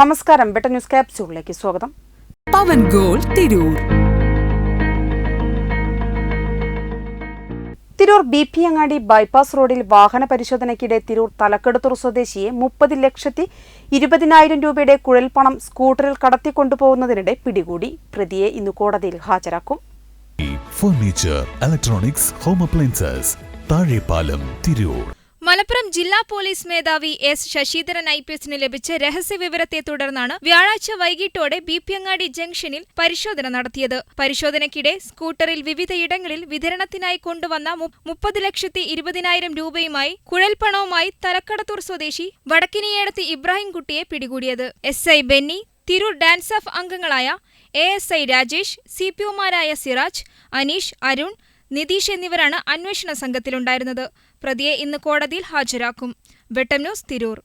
നമസ്കാരം. Better news ക്യാപ്സ്യൂളിലേക്ക് സ്വാഗതം. പവൻ ഗോൾ തിരൂർ. തിരൂർ ബി പി അങ്ങാടി ബൈപ്പാസ് റോഡിൽ വാഹന പരിശോധനയ്ക്കിടെ തിരൂർ തലക്കെടുത്തൂർ സ്വദേശിയെ മുപ്പത് ലക്ഷത്തി ഇരുപതിനായിരം രൂപയുടെ കുഴൽപ്പണം സ്കൂട്ടറിൽ കടത്തിക്കൊണ്ടുപോകുന്നതിനിടെ പിടികൂടി. പ്രതിയെ ഇന്ന് കോടതിയിൽ ഹാജരാക്കും. Furniture electronics home appliances Thazhepalam Tirur Malappuram ജില്ലാ പോലീസ് മേധാവി എസ് ശശിധരൻ ഐ പി എസിന് ലഭിച്ച രഹസ്യവിവരത്തെ തുടർന്നാണ് വ്യാഴാഴ്ച വൈകിട്ടോടെ ബിപിയങ്ങാടി ജംഗ്ഷനിൽ പരിശോധന നടത്തിയത്. പരിശോധനയ്ക്കിടെ സ്കൂട്ടറിൽ വിവിധയിടങ്ങളിൽ വിതരണത്തിനായി കൊണ്ടുവന്ന മുപ്പത് ലക്ഷത്തി ഇരുപതിനായിരം രൂപയുമായി കുഴൽപ്പണവുമായി തലക്കടത്തൂർ സ്വദേശി വടക്കിനിയേടത്ത് ഇബ്രാഹിംകുട്ടിയെ പിടികൂടിയത്. S I Benny Tirur dance of അംഗങ്ങളായ A S I Rajesh C P ഒമാരായ Siraj Aneesh Arun Nitheesh എന്നിവരാണ് അന്വേഷണ സംഘത്തിലുണ്ടായിരുന്നത്. പ്രതിയെ ഇന്ന് കോടതിയിൽ ഹാജരാക്കും. വെട്ടം ന്യൂസ് തിരൂർ.